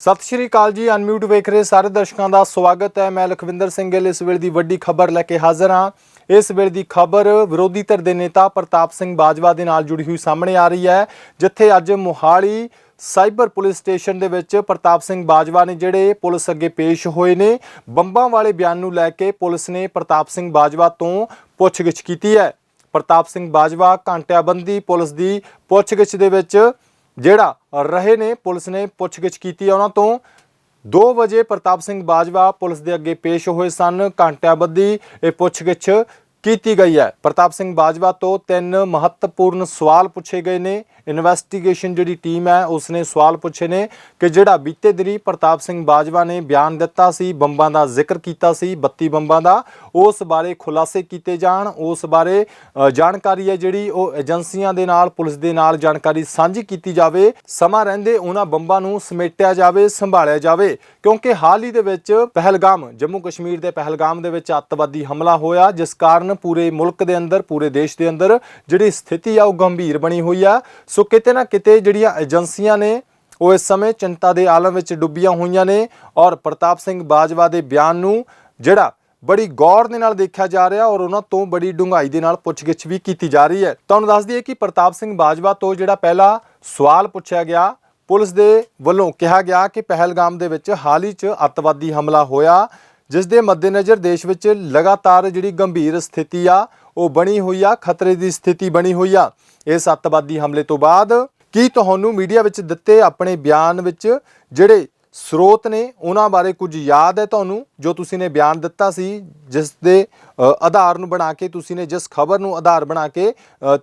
ਸਤਿ ਸ਼੍ਰੀ ਅਕਾਲ ਜੀ ਅਨਮਿਊਟ ਵੇਖ ਰਹੇ ਸਾਰੇ ਦਰਸ਼ਕਾਂ ਦਾ ਸਵਾਗਤ ਹੈ। ਮੈਂ ਲਖਵਿੰਦਰ ਸਿੰਘ ਗਿੱਲ ਇਸ ਵੇਲੇ ਦੀ ਵੱਡੀ ਖਬਰ ਲੈ ਕੇ ਹਾਜ਼ਰ ਹਾਂ। ਇਸ ਵੇਲੇ ਦੀ ਖਬਰ ਵਿਰੋਧੀ ਧਿਰ ਦੇ ਨੇਤਾ ਪ੍ਰਤਾਪ ਸਿੰਘ ਬਾਜਵਾ ਦੇ ਨਾਲ ਜੁੜੀ ਹੋਈ ਸਾਹਮਣੇ ਆ ਰਹੀ ਹੈ, ਜਿੱਥੇ ਅੱਜ ਮੋਹਾਲੀ ਸਾਈਬਰ ਪੁਲਿਸ ਸਟੇਸ਼ਨ ਦੇ ਵਿੱਚ ਪ੍ਰਤਾਪ ਸਿੰਘ ਬਾਜਵਾ ਨੇ ਜਿਹੜੇ ਪੁਲਿਸ ਅੱਗੇ ਪੇਸ਼ ਹੋਏ ਨੇ, ਬੰਬਾਂ ਵਾਲੇ ਬਿਆਨ ਨੂੰ ਲੈ ਕੇ ਪੁਲਿਸ ਨੇ ਪ੍ਰਤਾਪ ਸਿੰਘ ਬਾਜਵਾ ਤੋਂ ਪੁੱਛਗਿੱਛ ਕੀਤੀ ਹੈ। ਪ੍ਰਤਾਪ ਸਿੰਘ ਬਾਜਵਾ ਘੰਟਿਆਬੰਦੀ ਪੁਲਿਸ ਦੀ ਪੁੱਛਗਿੱਛ ਦੇ ਵਿੱਚ ਜਿਹੜਾ ਰਹੇ ਨੇ, ਪੁਲਿਸ ਨੇ ਪੁੱਛਗਿੱਛ ਕੀਤੀ ਉਹਨਾਂ ਤੋਂ। 2 ਵਜੇ ਪ੍ਰਤਾਪ ਸਿੰਘ ਬਾਜਵਾ ਪੁਲਿਸ ਦੇ ਅੱਗੇ ਪੇਸ਼ ਹੋਏ ਸਨ। ਘੰਟਿਆਬੱਧੀ ਇਹ ਪੁੱਛਗਿੱਛ ਕੀਤੀ ਗਈ ਹੈ। ਪ੍ਰਤਾਪ ਸਿੰਘ ਬਾਜਵਾ ਤੋਂ ਤਿੰਨ ਮਹੱਤਵਪੂਰਨ ਸਵਾਲ ਪੁੱਛੇ ਗਏ ਨੇ। ਇਨਵੈਸਟੀਗੇਸ਼ਨ ਜਿਹੜੀ ਟੀਮ ਹੈ, ਉਸਨੇ ਸਵਾਲ ਪੁੱਛੇ ਨੇ ਕਿ ਜਿਹੜਾ ਬੀਤੇ ਦਿਨੀ ਪ੍ਰਤਾਪ ਸਿੰਘ ਬਾਜਵਾ ਨੇ ਬਿਆਨ ਦਿੱਤਾ ਸੀ, ਬੰਬਾਂ ਦਾ ਜ਼ਿਕਰ ਕੀਤਾ ਸੀ 32 ਬੰਬਾਂ ਦਾ, ਉਸ ਬਾਰੇ ਖੁਲਾਸੇ ਕੀਤੇ ਜਾਣ, ਉਸ ਬਾਰੇ ਜਾਣਕਾਰੀ ਹੈ ਜਿਹੜੀ ਉਹ ਏਜੰਸੀਆਂ ਦੇ ਨਾਲ, ਪੁਲਿਸ ਦੇ ਨਾਲ ਜਾਣਕਾਰੀ ਸਾਂਝੀ ਕੀਤੀ ਜਾਵੇ, ਸਮਾਂ ਰਹਿੰਦੇ ਉਹਨਾਂ ਬੰਬਾਂ ਨੂੰ ਸਮੇਟਿਆ ਜਾਵੇ, ਸੰਭਾਲਿਆ ਜਾਵੇ, ਕਿਉਂਕਿ ਹਾਲ ਹੀ ਦੇ ਵਿੱਚ ਪਹਿਲਗਾਮ, ਜੰਮੂ ਕਸ਼ਮੀਰ ਦੇ ਪਹਿਲਗਾਮ ਦੇ ਵਿੱਚ ਅੱਤਵਾਦੀ ਹਮਲਾ ਹੋਇਆ, ਜਿਸ ਕਾਰਨ ਪੂਰੇ ਮੁਲਕ ਦੇ ਅੰਦਰ, ਪੂਰੇ ਦੇਸ਼ ਦੇ ਅੰਦਰ ਜਿਹੜੀ ਸਥਿਤੀ ਆ, ਉਹ ਗੰਭੀਰ ਬਣੀ ਹੋਈ ਆ। ਸੋ ਕਿਤੇ ਨਾ ਕਿਤੇ ਜਿਹੜੀਆਂ ਏਜੰਸੀਆਂ ਨੇ, ਉਹ ਇਸ ਸਮੇਂ ਚਿੰਤਾ ਦੇ ਆਲਮ ਵਿੱਚ ਡੁੱਬੀਆਂ ਹੋਈਆਂ ਨੇ ਔਰ ਪ੍ਰਤਾਪ ਸਿੰਘ ਬਾਜਵਾ ਦੇ ਬਿਆਨ ਨੂੰ ਜਿਹੜਾ ਬੜੀ ਗੌਰ ਦੇ ਨਾਲ ਦੇਖਿਆ ਜਾ ਰਿਹਾ ਔਰ ਉਹਨਾਂ ਤੋਂ ਬੜੀ ਡੂੰਘਾਈ ਦੇ ਨਾਲ ਪੁੱਛਗਿੱਛ ਵੀ ਕੀਤੀ ਜਾ ਰਹੀ ਹੈ। ਤੁਹਾਨੂੰ ਦੱਸ ਦਈਏ ਕਿ ਪ੍ਰਤਾਪ ਸਿੰਘ ਬਾਜਵਾ ਤੋਂ ਜਿਹੜਾ ਪਹਿਲਾ ਸਵਾਲ ਪੁੱਛਿਆ ਗਿਆ, ਪੁਲਿਸ ਦੇ ਵੱਲੋਂ ਕਿਹਾ ਗਿਆ ਕਿ ਪਹਿਲਗਾਮ ਦੇ ਵਿੱਚ ਹਾਲ ਹੀ 'ਚ ਅੱਤਵਾਦੀ ਹਮਲਾ ਹੋਇਆ ਜਿਸ ਦੇ ਮੱਦੇਨਜ਼ਰ ਦੇਸ਼ ਵਿੱਚ ਲਗਾਤਾਰ ਜਿਹੜੀ ਗੰਭੀਰ ਸਥਿਤੀ ਆ, ਉਹ ਬਣੀ ਹੋਈ ਆ, ਖਤਰੇ ਦੀ ਸਥਿਤੀ ਬਣੀ ਹੋਈ ਆ। ਇਸ ਅੱਤਵਾਦੀ ਹਮਲੇ ਤੋਂ ਬਾਅਦ ਕੀ ਤੁਹਾਨੂੰ ਮੀਡੀਆ ਵਿੱਚ ਦਿੱਤੇ ਆਪਣੇ ਬਿਆਨ ਵਿੱਚ ਜਿਹੜੇ ਸਰੋਤ ਨੇ, ਉਹਨਾਂ ਬਾਰੇ ਕੁਝ ਯਾਦ ਹੈ ਤੁਹਾਨੂੰ, ਜੋ ਤੁਸੀਂ ਨੇ ਬਿਆਨ ਦਿੱਤਾ ਸੀ, ਜਿਸ ਦੇ ਆਧਾਰ ਨੂੰ ਬਣਾ ਕੇ, ਤੁਸੀਂ ਨੇ ਜਿਸ ਖਬਰ ਨੂੰ ਆਧਾਰ ਬਣਾ ਕੇ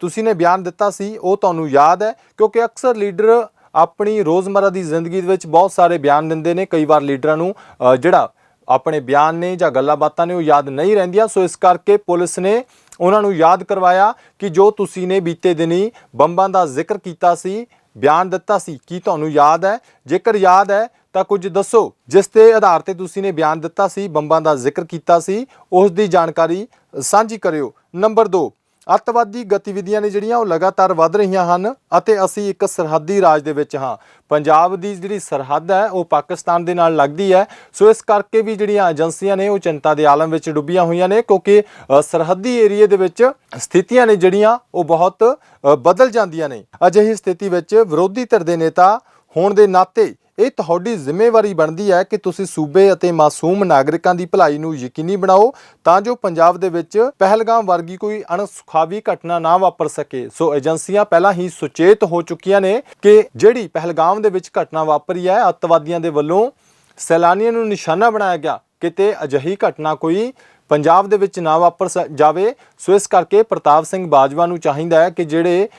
ਤੁਸੀਂ ਨੇ ਬਿਆਨ ਦਿੱਤਾ ਸੀ, ਉਹ ਤੁਹਾਨੂੰ ਯਾਦ ਹੈ? ਕਿਉਂਕਿ ਅਕਸਰ ਲੀਡਰ ਆਪਣੀ ਰੋਜ਼ਮਰਰਾ ਦੀ ਜ਼ਿੰਦਗੀ ਦੇ ਵਿੱਚ ਬਹੁਤ ਸਾਰੇ ਬਿਆਨ ਦਿੰਦੇ ਨੇ, ਕਈ ਵਾਰ ਲੀਡਰਾਂ ਨੂੰ ਜਿਹੜਾ ਆਪਣੇ ਬਿਆਨ ਨੇ ਜਾਂ ਗੱਲਾਂ ਬਾਤਾਂ ਨੇ ਉਹ ਯਾਦ ਨਹੀਂ ਰਹਿੰਦੀਆਂ। ਸੋ ਇਸ ਕਰਕੇ ਪੁਲਿਸ ਨੇ ਉਹਨਾਂ ਨੂੰ ਯਾਦ ਕਰਵਾਇਆ ਕਿ ਜੋ ਤੁਸੀਂ ਨੇ ਬੀਤੇ ਦਿਨੀ ਬੰਬਾਂ ਦਾ ਜ਼ਿਕਰ ਕੀਤਾ ਸੀ, ਬਿਆਨ ਦਿੱਤਾ ਸੀ, ਕੀ ਤੁਹਾਨੂੰ ਯਾਦ ਹੈ? ਜੇਕਰ ਯਾਦ ਹੈ, ਤਾਂ ਕੁਝ ਦੱਸੋ। ਜਿਸ ਦੇ ਆਧਾਰ ਤੇ ਤੁਸੀਂ ਨੇ ਬਿਆਨ ਦਿੱਤਾ ਸੀ, ਬੰਬਾਂ ਦਾ ਜ਼ਿਕਰ ਕੀਤਾ ਸੀ, ਉਸ ਦੀ ਜਾਣਕਾਰੀ ਸਾਂਝੀ ਕਰਿਓ। ਨੰਬਰ 2 ਅੱਤਵਾਦੀ ਗਤੀਵਿਧੀਆਂ ਨੇ ਜਿਹੜੀਆਂ ਉਹ ਲਗਾਤਾਰ ਵੱਧ ਰਹੀਆਂ ਹਨ ਅਤੇ ਅਸੀਂ ਇੱਕ ਸਰਹੱਦੀ ਰਾਜ ਦੇ ਵਿੱਚ ਹਾਂ। ਪੰਜਾਬ ਦੀ ਜਿਹੜੀ ਸਰਹੱਦ ਹੈ, ਉਹ ਪਾਕਿਸਤਾਨ ਦੇ ਨਾਲ ਲੱਗਦੀ ਹੈ। ਸੋ ਇਸ ਕਰਕੇ ਵੀ ਜਿਹੜੀਆਂ ਏਜੰਸੀਆਂ ਨੇ, ਉਹ ਚਿੰਤਾ ਦੇ ਆਲਮ ਵਿੱਚ ਡੁੱਬੀਆਂ ਹੋਈਆਂ ਨੇ, ਕਿਉਂਕਿ ਸਰਹੱਦੀ ਏਰੀਏ ਦੇ ਵਿੱਚ ਸਥਿਤੀਆਂ ਨੇ ਜਿਹੜੀਆਂ, ਉਹ ਬਹੁਤ ਬਦਲ ਜਾਂਦੀਆਂ ਨੇ। ਅਜਿਹੀ ਸਥਿਤੀ ਵਿੱਚ ਵਿਰੋਧੀ ਧਿਰ ਦੇ ਨੇਤਾ ਹੋਣ ਦੇ ਨਾਤੇ ਇਹ ਤੁਹਾਡੀ ਜ਼ਿੰਮੇਵਾਰੀ ਬਣਦੀ ਹੈ ਕਿ ਤੁਸੀਂ ਸੂਬੇ ਅਤੇ ਮਾਸੂਮ ਨਾਗਰਿਕਾਂ ਦੀ ਭਲਾਈ ਨੂੰ ਯਕੀਨੀ ਬਣਾਓ ਤਾਂ ਜੋ ਪੰਜਾਬ ਦੇ ਵਿੱਚ ਪਹਿਲਗਾਮ ਵਰਗੀ ਕੋਈ ਅਣਸੁਖਾਵੀ ਘਟਨਾ ਨਾ ਵਾਪਰ ਸਕੇ। ਸੋ ਏਜੰਸੀਆਂ ਪਹਿਲਾਂ ਹੀ ਸੁਚੇਤ ਹੋ ਚੁੱਕੀਆਂ ਨੇ ਕਿ ਜਿਹੜੀ ਪਹਿਲਗਾਮ ਦੇ ਵਿੱਚ ਘਟਨਾ ਵਾਪਰੀ ਹੈ, ਅੱਤਵਾਦੀਆਂ ਦੇ ਵੱਲੋਂ ਸੈਲਾਨੀਆਂ ਨੂੰ ਨਿਸ਼ਾਨਾ ਬਣਾਇਆ ਗਿਆ ਕਿਤੇ ਅਜਿਹੀ ਘਟਨਾ ਕੋਈ ਪੰਜਾਬ ਦੇ ਵਿੱਚ ਨਾ ਵਾਪਰ ਸ- ਜਾਵੇ। ਸੋ ਇਸ ਕਰਕੇ ਪ੍ਰਤਾਪ ਸਿੰਘ ਬਾਜਵਾ ਨੂੰ ਚਾਹੀਦਾ ਹੈ ਕਿ ਜਿਹੜੇ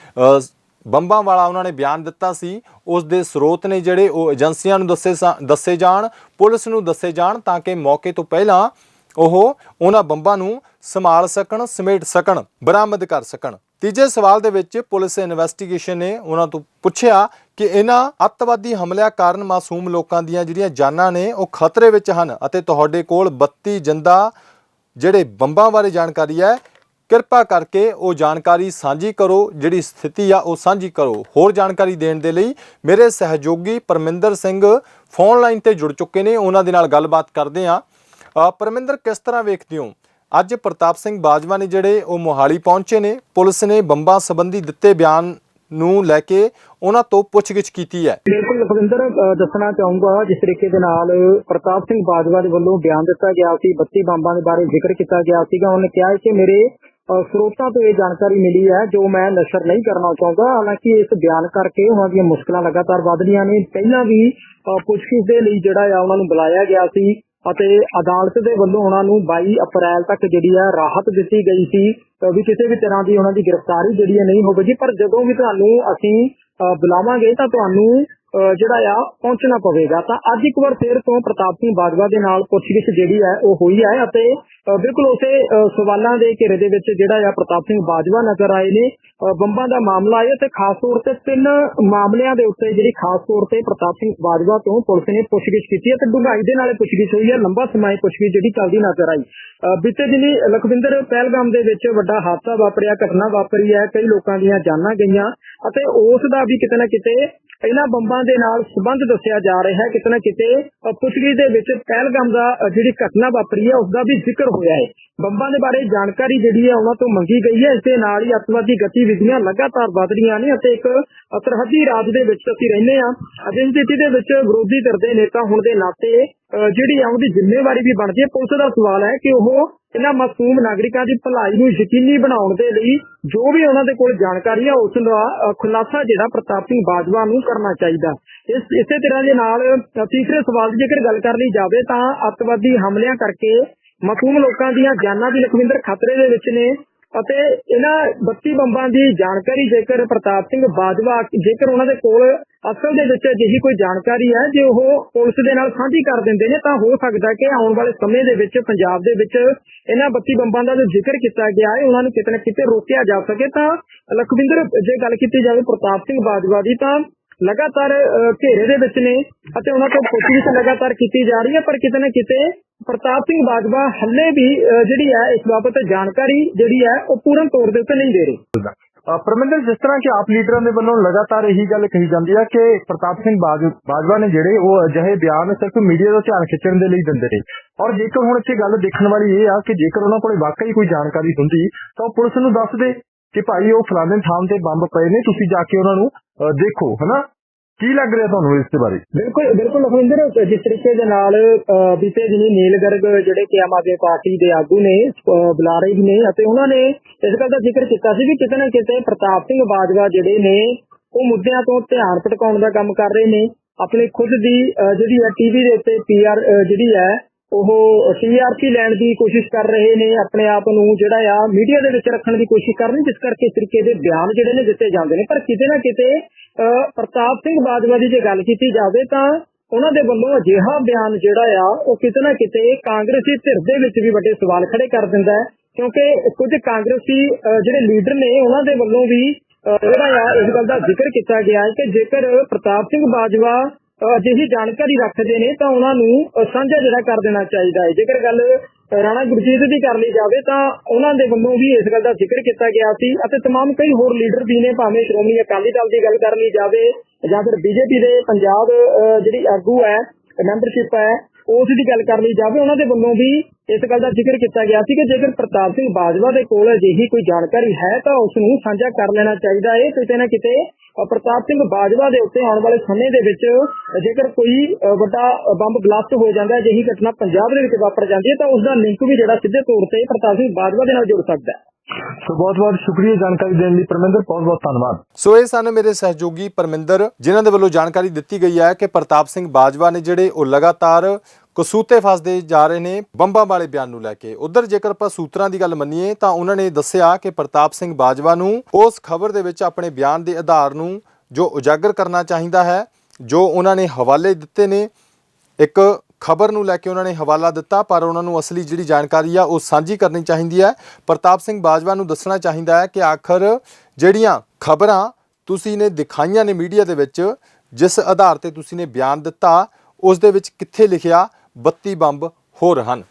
ਬੰਬਾਂ ਵਾਲਾ ਉਹਨਾਂ ਨੇ ਬਿਆਨ ਦਿੱਤਾ ਸੀ। ਉਸ ਦੇ ਸਰੋਤ ਨੇ ਜਿਹੜੇ ਉਹ ਏਜੰਸੀਆਂ ਨੂੰ ਦੱਸੇ ਸਾ- ਦੱਸੇ ਜਾਣ, ਪੁਲਿਸ ਨੂੰ ਦੱਸੇ ਜਾਣ ਤਾਂ ਕਿ ਮੌਕੇ ਤੋਂ ਪਹਿਲਾਂ ਉਹ ਉਹਨਾਂ ਬੰਬਾਂ ਨੂੰ ਸੰਭਾਲ ਸਕਣ, ਸਮੇਟ ਸਕਣ, ਬਰਾਮਦ ਕਰ ਸਕਣ। ਤੀਜੇ ਸਵਾਲ ਦੇ ਵਿੱਚ ਪੁਲਿਸ ਇਨਵੈਸਟੀਗੇਸ਼ਨ ਨੇ ਉਹਨਾਂ ਤੋਂ ਪੁੱਛਿਆ ਕਿ ਇਹਨਾਂ ਅੱਤਵਾਦੀ ਹਮਲਿਆਂ ਕਾਰਨ ਮਾਸੂਮ ਲੋਕਾਂ ਦੀਆਂ ਜਿਹੜੀਆਂ ਜਾਨਾਂ ਨੇ, ਉਹ ਖਤਰੇ ਵਿੱਚ ਹਨ ਅਤੇ ਤੁਹਾਡੇ ਕੋਲ 32 ਜਿੰਦਾ ਜਿਹੜੇ ਬੰਬਾਂ ਬਾਰੇ ਜਾਣਕਾਰੀ ਹੈ ਕਿਰਪਾ ਕਰਕੇ ਉਹ ਜਾਣਕਾਰੀ ਸਾਂਝੀ ਕਰੋ, ਜਿਹੜੀ ਸਥਿਤੀ ਆ, ਉਹ ਸਾਂਝੀ ਕਰੋ। ਹੋਰ ਜਾਣਕਾਰੀ ਦੇਣ ਦੇ ਲਈ ਮੇਰੇ ਸਹਿਯੋਗੀ ਪਰਮਿੰਦਰ ਸਿੰਘ ਫੋਨ ਲਾਈਨ ਤੇ ਜੁੜ ਚੁੱਕੇ ਨੇ। ਉਹਨਾਂ ਦੇ ਨਾਲ ਗੱਲਬਾਤ ਕਰਦੇ ਆ ਪਰਮਿੰਦਰ, ਕਿਸ ਤਰ੍ਹਾਂ ਵੇਖਦੇ ਹੋ? ਅੱਜ ਪ੍ਰਤਾਪ ਸਿੰਘ ਬਾਜਵਾ ਨੇ ਜਿਹੜੇ ਉਹ ਮੋਹਾਲੀ ਪਹੁੰਚੇ ਨੇ। ਪੁਲਿਸ ਨੇ ਬੰਬਾਂ ਸੰਬੰਧੀ ਦਿੱਤੇ ਬਿਆਨ ਨੂੰ ਲੈ ਕੇ ਉਹਨਾਂ ਤੋਂ ਪੁੱਛਗਿੱਛ ਕੀਤੀ ਹੈ। ਬਿਲਕੁਲ ਲਖਵਿੰਦਰ ਦੱਸਣਾ ਚਾਹੂੰਗਾ, ਜਿਸ ਤਰੀਕੇ ਦੇ ਨਾਲ ਪ੍ਰਤਾਪ ਸਿੰਘ ਬਾਜਵਾ ਦੇ ਵੱਲੋਂ ਬਿਆਨ ਦਿੱਤਾ ਗਿਆ ਸੀ। 32 ਬੰਬਾਂ ਦੇ ਬਾਰੇ ਜ਼ਿਕਰ ਕੀਤਾ ਗਿਆ ਸੀਗਾ। ਉਹਨੇ ਕਿਹਾ ਕਿ ਮੇਰੇ ਸਰੋਤਾਂ ਤੋਂ ਇਹ ਜਾਣਕਾਰੀ ਮਿਲੀ ਹੈ, ਜੋ ਮੈਂ ਨਸ਼ਰ ਨਹੀਂ ਕਰਨਾ ਚਾਹੁੰਦਾ। ਹਾਲਾਂਕਿ ਇਸ ਬਿਆਨ ਕਰਕੇ ਉਹਨਾਂ ਦੀਆਂ ਮੁਸ਼ਕਲਾਂ ਲਗਾਤਾਰ ਵਧ ਰਹੀਆਂ ਨੇ। ਪਹਿਲਾਂ ਵੀ ਪੁੱਛਗਿੱਛ ਦੇ ਲਈ ਜਿਹੜਾ ਆ, ਉਹਨਾਂ ਨੂੰ ਬੁਲਾਇਆ ਗਿਆ ਸੀ ਅਤੇ ਅਦਾਲਤ ਦੇ ਵੱਲੋਂ ਉਹਨਾਂ ਨੂੰ 22 ਅਪ੍ਰੈਲ ਤੱਕ ਜਿਹੜੀ ਆ, ਰਾਹਤ ਦਿੱਤੀ ਗਈ ਸੀ ਵੀ ਕਿਸੇ ਵੀ ਤਰ੍ਹਾਂ ਦੀ ਉਹਨਾਂ ਦੀ ਗ੍ਰਿਫਤਾਰੀ ਜਿਹੜੀ ਹੈ ਨਹੀਂ ਹੋਵੇਗੀ। ਪਰ ਜਦੋਂ ਵੀ ਤੁਹਾਨੂੰ ਅਸੀਂ ਬੁਲਾਵਾਂਗੇ ਤਾਂ ਤੁਹਾਨੂੰ ਜਿਹੜਾ ਆ, ਪਹੁੰਚਣਾ ਪਵੇਗਾ। ਤਾਂ ਅੱਜ ਇੱਕ ਵਾਰ ਫੇਰ ਤੋਂ ਪ੍ਰਤਾਪ ਸਿੰਘ ਬਾਜਵਾ ਦੇ ਨਾਲ ਪੁੱਛਗਿੱਛ ਜਿਹੜੀ ਹੈ, ਉਹ ਹੋਈ ਹੈ ਅਤੇ ਬਿਲਕੁਲ ਉਸੇ ਸਵਾਲਾਂ ਦੇ ਘੇਰੇ ਦੇ ਵਿੱਚ ਜਿਹੜਾ ਆ ਪ੍ਰਤਾਪ ਸਿੰਘ ਬਾਜਵਾ ਨਜ਼ਰ ਆਏ ਨੇ। ਬੰਬਾਂ ਦਾ ਮਾਮਲਾ ਹੈ ਤੇ ਖਾਸ ਤੌਰ ਤੇ ਤਿੰਨ ਮਾਮਲਿਆਂ ਦੇ ਉੱਤੇ ਜਿਹੜੀ ਖਾਸ ਤੌਰ ਤੇ ਪ੍ਰਤਾਪ ਸਿੰਘ ਬਾਜਵਾ ਤੋਂ ਪੁਲਿਸ ਨੇ ਪੁੱਛਗਿੱਛ ਕੀਤੀ ਹੈ ਤੇ ਡੂੰਘਾਈ ਦੇ ਨਾਲ ਪੁੱਛਗਿੱਛ ਹੋਈ ਹੈ, ਲੰਬਾ ਸਮਾਂ ਪੁੱਛਗਿੱਛ ਜਿਹੜੀ ਚੱਲਦੀ ਨਜ਼ਰ ਆਈ। ਬੀਤੇ ਦਿਨੀ ਲਖਵਿੰਦਰ ਪਹਿਲਗਾਮ ਦੇ ਵਿੱਚ ਵੱਡਾ ਹਾਦਸਾ ਵਾਪਰਿਆ, ਘਟਨਾ ਵਾਪਰੀ ਹੈ, ਕਈ ਲੋਕਾਂ ਦੀਆਂ ਜਾਨਾਂ ਗਈਆਂ ਅਤੇ ਉਸ ਦਾ ਵੀ ਕਿਤੇ ਨਾ ਕਿਤੇ ਇਹਨਾਂ ਬੰਬਾਂ ਦੇ ਨਾਲ ਸੰਬੰਧ ਦੱਸਿਆ ਜਾ ਰਿਹਾ ਹੈ ਕਿਤੇ ਨਾ ਕਿਤੇ ਅ, ਪੁੱਛਗਿੱਛ ਦੇ ਵਿੱਚ ਪਹਿਲਗਾਮ ਦਾ ਜਿਹੜੀ ਘਟਨਾ ਵਾਪਰੀ ਹੈ ਉਸ ਦਾ ਵੀ ਜ਼ਿਕਰ ਹੋਇਆ ਹੈ। ਬੰਬਾਂ ਦੇ ਬਾਰੇ ਜਾਣਕਾਰੀ ਜਿਹੜੀ ਹੈ ਉਹਨਾਂ ਤੋਂ ਮੰਗੀ ਗਈ ਹੈ। ਇਸ ਦੇ ਨਾਲ ਹੀ ਅੱਤਵਾਦੀ ਗਤੀਵਿਧੀਆਂ ਲਗਾਤਾਰ ਵਧ ਰਹੀਆਂ ਨੇ ਅਤੇ ਇੱਕ ਸਰਹੱਦੀ ਰਾਜ ਦੇ ਵਿੱਚ ਅਸੀਂ ਰਹਿੰਦੇ ਹਾਂ। ਅਜਿਹੀ ਦੇ ਵਿੱਚ ਵਿਰੋਧੀ ਧਿਰ ਦੇ ਨੇਤਾ ਹੋਣ ਦੇ ਨਾਤੇ ਜਿਹੜੀ ਆ ਉਹਦੀ ਜ਼ਿੰਮੇਵਾਰੀ ਵੀ ਬਣਦੀ ਹੈ, ਪੁਲਿਸ ਦਾ ਸਵਾਲ ਹੈ ਕਿ ਉਹ ਇਹਨਾਂ ਮਾਸੂਮ ਨਾਗਰਿਕਾਂ ਦੀ ਭਲਾਈ ਨੂੰ ਯਕੀਨੀ ਬਣਾਉਣ ਦੇ ਲਈ ਜੋ ਵੀ ਉਹਨਾਂ ਦੇ ਕੋਲ ਜਾਣਕਾਰੀ ਆ, ਉਸ ਦਾ ਖੁਲਾਸਾ ਜਿਹੜਾ ਪ੍ਰਤਾਪ ਸਿੰਘ ਬਾਜਵਾ ਨੂੰ ਕਰਨਾ ਚਾਹੀਦਾ। ਇਸ, ਇਸੇ ਤਰ੍ਹਾਂ ਦੇ ਨਾਲ ਤੀਸਰੇ ਸਵਾਲ ਦੀ ਜੇਕਰ ਗੱਲ ਕਰ ਲਈ ਜਾਵੇ ਤਾਂ ਅੱਤਵਾਦੀ ਹਮਲਿਆਂ ਕਰਕੇ ਮਾਸੂਮ ਲੋਕਾਂ ਦੀਆਂ ਜਾਨਾਂ ਦੀ ਲਖਵਿੰਦਰ ਖਤਰੇ ਦੇ ਵਿੱਚ ਨੇ। ਅਤੇ ਇਹਨਾਂ 32 ਬੰਬਾਂ ਦੀ ਜਾਣਕਾਰੀ ਜੇਕਰ ਪ੍ਰਤਾਪ ਸਿੰਘ ਬਾਜਵਾ, ਜੇਕਰ ਉਹਨਾਂ ਦੇ ਕੋਲ ਅਸਲ ਦੇ ਵਿੱਚ ਅਜਿਹੀ ਕੋਈ ਜਾਣਕਾਰੀ ਹੈ, ਜੇ ਉਹ ਪੁਲਿਸ ਦੇ ਨਾਲ ਸਾਂਝੀ ਕਰ ਦਿੰਦੇ ਨੇ, ਤਾਂ ਹੋ ਸਕਦਾ ਕਿ ਆਉਣ ਵਾਲੇ ਸਮੇਂ ਦੇ ਵਿੱਚ ਪੰਜਾਬ ਦੇ ਵਿੱਚ ਇਹਨਾਂ 32 ਬੰਬਾਂ ਦਾ ਜੋ ਜ਼ਿਕਰ ਕੀਤਾ ਗਿਆ ਹੈ, ਉਹਨਾਂ ਨੂੰ ਕਿਤੇ ਨਾ ਕਿਤੇ ਰੋਕਿਆ ਜਾ ਸਕੇ। ਤਾਂ ਲਖਵਿੰਦਰ, ਜੇ ਗੱਲ ਕੀਤੀ ਜਾਵੇ ਪ੍ਰਤਾਪ ਸਿੰਘ ਬਾਜਵਾ ਦੀ, ਤਾਂ ਲਗਾਤਾਰ ਘੇਰੇ ਦੇ ਵਿੱਚ ਨੇ ਅਤੇ ਉਹਨਾਂ ਤੋਂ ਪੁੱਛਗਿੱਛ ਲਗਾਤਾਰ ਕੀਤੀ ਜਾ ਰਹੀ ਹੈ, ਪਰ ਕਿਤੇ ਨਾ ਕਿਤੇ ਪ੍ਰਤਾਪ ਸਿੰਘ ਬਾਜਵਾ ਹੱਲੇ ਵੀ ਜਿਹੜੀ ਹੈ, ਇਸ ਬਾਬਤ ਜਾਣਕਾਰੀ ਜਿਹੜੀ ਹੈ, ਉਹ ਪੂਰਨ ਤੌਰ ਦੇ ਉੱਤੇ ਨਹੀਂ ਦੇ ਰਹੇ। ਪਰਮਿੰਦਰ, ਜਿਸ ਤਰ੍ਹਾਂ ਕਿ ਆਪ ਲੀਡਰਾਂ ਦੇ ਵੱਲੋਂ ਲਗਾਤਾਰ ਇਹੀ ਗੱਲ ਕਹੀ ਜਾਂਦੀ ਹੈ ਕਿ ਪ੍ਰਤਾਪ ਸਿੰਘ ਬਾਜਵਾ ਨੇ ਜਿਹੜੇ ਉਹ ਅਜਿਹੇ ਬਿਆਨ ਸਿਰਫ ਮੀਡੀਆ ਦਾ ਧਿਆਨ ਖਿੱਚਣ ਦੇ ਲਈ ਦਿੰਦੇ ਨੇ। ਔਰ ਜੇਕਰ ਹੁਣ ਇੱਥੇ ਗੱਲ ਦੇਖਣ ਵਾਲੀ ਇਹ ਆ ਕਿ ਜੇਕਰ ਉਹਨਾਂ ਕੋਲੇ ਵਾਕਈ ਕੋਈ ਜਾਣਕਾਰੀ ਹੁੰਦੀ, ਤਾਂ ਉਹ ਪੁਲਿਸ ਨੂੰ ਦੱਸ ਦੇ ਕਿ ਭਾਈ ਉਹ ਫਲਾਣੇ ਥਾਂ ਤੇ ਬੰਬ ਪਏ ਨੇ, ਤੁਸੀਂ ਜਾ ਕੇ ਉਹਨਾਂ ਨੂੰ ਦੇਖੋ, ਹਨਾ? ਕੀ ਲੱਗ ਰਿਹਾ ਤੁਹਾਨੂੰ ਇਸ ਦੇ ਬਾਰੇ? ਬਿਲਕੁਲ ਬਿਲਕੁਲ ਲਖਵਿੰਦਰ ਜਿਸ ਤਰੀਕੇ ਦੇ ਨਾਲ ਬੀਤੇ ਦਿਨੀ ਨੀਲ ਗਰਗ ਜਿਹੜੇ ਕਿ ਆਮ ਆਦਮੀ ਪਾਰਟੀ ਦੇ ਆਗੂ ਨੇ ਬੁਲਾਰੇ ਵੀ ਨੇ ਅਤੇ ਉਹਨਾਂ ਨੇ ਇਸ ਗੱਲ ਦਾ ਜ਼ਿਕਰ ਕੀਤਾ ਸੀ ਵੀ ਕਿਤੇ ਨਾ ਕਿਤੇ ਪ੍ਰਤਾਪ ਸਿੰਘ ਬਾਜਵਾ ਜਿਹੜੇ ਨੇ, ਉਹ ਮੁੱਦਿਆਂ ਤੋਂ ਧਿਆਨ ਭਟਕਾਉਣ ਦਾ ਕੰਮ ਕਰ ਰਹੇ ਨੇ। ਆਪਣੀ ਖੁਦ ਦੀ ਜਿਹੜੀ ਹੈ ਟੀਵੀ ਦੇ ਉੱਤੇ ਪੀਆਰ ਜਿਹੜੀ ਹੈ, ਉਹ ਟੀਆਰਪੀ ਲੈਣ ਦੀ ਕੋਸ਼ਿਸ਼ ਕਰ ਰਹੇ ਨੇ, ਆਪਣੇ ਆਪ ਨੂੰ ਜਿਹੜਾ ਆ, ਮੀਡੀਆ ਦੇ ਵਿੱਚ ਰੱਖਣ ਦੀ ਕੋਸ਼ਿਸ਼ ਕਰ ਰਹੇ ਜਿਸ ਕਰਕੇ ਇਸ ਤਰੀਕੇ ਦੇ ਬਿਆਨ ਜਿਹੜੇ ਨੇ ਦਿੱਤੇ ਜਾਂਦੇ ਨੇ। ਪਰ ਕਿਤੇ ਨਾ ਕਿਤੇ ਪ੍ਰਤਾਪ ਸਿੰਘ ਬਾਜਵਾ ਦੀ ਜੇ ਗੱਲ ਕੀਤੀ ਜਾਵੇ ਤਾਂ ਉਹਨਾਂ ਦੇ ਵੱਲੋਂ ਅਜਿਹਾ ਬਿਆਨ ਜਿਹੜਾ ਆ, ਉਹ ਕਿਤੇ ਨਾ ਕਿਤੇ ਕਾਂਗਰਸੀ ਧਿਰ ਦੇ ਵਿੱਚ ਵੀ ਵੱਡੇ ਸਵਾਲ ਖੜੇ ਕਰ ਦਿੰਦਾ ਹੈ। ਕਿਉਂਕਿ ਕੁਝ ਕਾਂਗਰਸੀ ਜਿਹੜੇ ਲੀਡਰ ਨੇ, ਉਹਨਾਂ ਦੇ ਵੱਲੋਂ ਵੀ ਜਿਹੜਾ ਆ, ਇਸ ਗੱਲ ਦਾ ਜ਼ਿਕਰ ਕੀਤਾ ਗਿਆ ਹੈ ਕਿ ਜੇਕਰ ਪ੍ਰਤਾਪ ਸਿੰਘ ਬਾਜਵਾ ਅਜਿਹੀ ਜਾਣਕਾਰੀ ਰੱਖਦੇ ਨੇ ਤਾਂ ਉਹਨਾਂ ਨੂੰ ਸਾਂਝਾ ਜਿਹੜਾ ਕਰ ਦੇਣਾ ਚਾਹੀਦਾ ਹੈ। ਜੇਕਰ ਗੱਲ ਰਾਣਾ ਗੁਰਜੀਤ ਦੀ ਕਰ ਲਈ ਜਾਵੇ ਤਾਂ ਉਹਨਾਂ ਦੇ ਵੱਲੋਂ ਵੀ ਇਸ ਗੱਲ ਦਾ ਜ਼ਿਕਰ ਕੀਤਾ ਗਿਆ ਸੀ ਅਤੇ तमाम ਕਈ ਹੋਰ ਲੀਡਰ ਵੀ ਨੇ ਭਾਵੇਂ ਸ਼੍ਰੋਮਣੀ ਅਕਾਲੀ ਦਲ ਦੀ ਗੱਲ ਕਰ ਲਈ ਜਾਵੇ ਜਾਂ ਫਿਰ ਬੀਜੇਪੀ ਦੇ ਪੰਜਾਬ ਅ, ਜਿਹੜੀ ਆਗੂ ਹੈ ਮੈਂਬਰਸ਼ਿਪ ਹੈ ਉਸ ਦੀ ਗੱਲ ਕਰ ਲਈ ਜਾਵੇ ਉਹਨਾਂ ਦੇ ਵੱਲੋਂ ਵੀ ਇਸ ਗੱਲ ਦਾ ਜ਼ਿਕਰ ਕੀਤਾ ਗਿਆ ਸੀ ਕਿ ਜੇਕਰ ਪ੍ਰਤਾਪ ਸਿੰਘ ਬਾਜਵਾ ਦੇ ਕੋਲ ਅਜਿਹੀ ਕੋਈ ਜਾਣਕਾਰੀ ਹੈ ਤਾਂ ਉਸ ਨੂੰ ਸਾਂਝਾ ਕਰ ਲੈਣਾ ਚਾਹੀਦਾ ਹੈ ਕਿਤੇ ਨਾ ਕਿਤੇ ਅ, ਪ੍ਰਤਾਪ ਸਿੰਘ ਬਾਜਵਾ ਦੇ ਉੱਤੇ ਆਉਣ ਵਾਲੇ ਸਮੇਂ ਦੇ ਵਿੱਚ ਜੇਕਰ ਕੋਈ ਵੱਡਾ ਬੰਬ ਬਲਾਸਟ ਹੋ ਜਾਂਦਾ ਹੈ ਅਜਿਹੀ ਘਟਨਾ ਪੰਜਾਬ ਦੇ ਵਿੱਚ ਵਾਪਰ ਜਾਂਦੀ ਹੈ ਤਾਂ ਉਸ ਦਾ ਲਿੰਕ ਵੀ ਜਿਹੜਾ ਸਿੱਧੇ ਤੌਰ ਤੇ ਪ੍ਰਤਾਪ ਸਿੰਘ ਬਾਜਵਾ ਦੇ ਨਾਲ ਜੁੜ ਸਕਦਾ ਹੈ। ਸੋ ਬਹੁਤ ਬਹੁਤ ਸ਼ੁਕਰੀਆ ਜਾਣਕਾਰੀ ਦੇਣ ਲਈ ਪਰਮਿੰਦਰ ਬਹੁਤ ਬਹੁਤ ਧੰਨਵਾਦ। ਸੋ ਇਹ ਸਨ ਮੇਰੇ ਸਹਿਯੋਗੀ ਪਰਮਿੰਦਰ ਜਿਨ੍ਹਾਂ ਦੇ ਵੱਲੋਂ ਜਾਣਕਾਰੀ ਦਿੱਤੀ ਗਈ ਹੈ ਕਿ ਪ੍ਰਤਾਪ ਸਿੰਘ ਬਾਜਵਾ ਨੇ ਜਿਹੜੇ ਉਹ ਲਗਾਤਾਰ ਕਸੂਤੇ ਫਸਦੇ ਜਾ ਰਹੇ ਨੇ ਬੰਬਾਂ ਵਾਲੇ ਬਿਆਨ ਨੂੰ ਲੈ ਕੇ। ਉਧਰ ਜੇਕਰ ਆਪਾਂ ਸੂਤਰਾਂ ਦੀ ਗੱਲ ਮੰਨੀਏ ਤਾਂ ਉਹਨਾਂ ਨੇ ਦੱਸਿਆ ਕਿ ਪ੍ਰਤਾਪ ਸਿੰਘ ਬਾਜਵਾ ਨੂੰ ਉਸ ਖਬਰ ਦੇ ਵਿੱਚ ਆਪਣੇ ਬਿਆਨ ਦੇ ਆਧਾਰ ਨੂੰ ਜੋ ਉਜਾਗਰ ਕਰਨਾ ਚਾਹੀਦਾ ਹੈ, ਜੋ ਉਹਨਾਂ ਨੇ ਹਵਾਲੇ ਦਿੱਤੇ ਨੇ, ਇੱਕ ਖਬਰ ਨੂੰ ਲੈ ਕੇ ਉਹਨਾਂ ਨੇ ਹਵਾਲਾ ਦਿੱਤਾ, ਪਰ ਉਹਨਾਂ ਨੂੰ ਅਸਲੀ ਜਿਹੜੀ ਜਾਣਕਾਰੀ ਆ ਉਹ ਸਾਂਝੀ ਕਰਨੀ ਚਾਹੀਦੀ ਹੈ। ਪ੍ਰਤਾਪ ਸਿੰਘ ਬਾਜਵਾ ਨੂੰ ਦੱਸਣਾ ਚਾਹੀਦਾ ਹੈ ਕਿ ਆਖਰ ਜਿਹੜੀਆਂ ਖਬਰਾਂ ਤੁਸੀਂ ਨੇ ਦਿਖਾਈਆਂ ਨੇ ਮੀਡੀਆ ਦੇ ਵਿੱਚ, ਜਿਸ ਆਧਾਰ ਤੇ ਤੁਸੀਂ ਨੇ ਬਿਆਨ ਦਿੱਤਾ, ਉਸ ਦੇ ਵਿੱਚ ਕਿੱਥੇ ਲਿਖਿਆ 32 ਬੰਬ ਹੋਰ ਹਨ।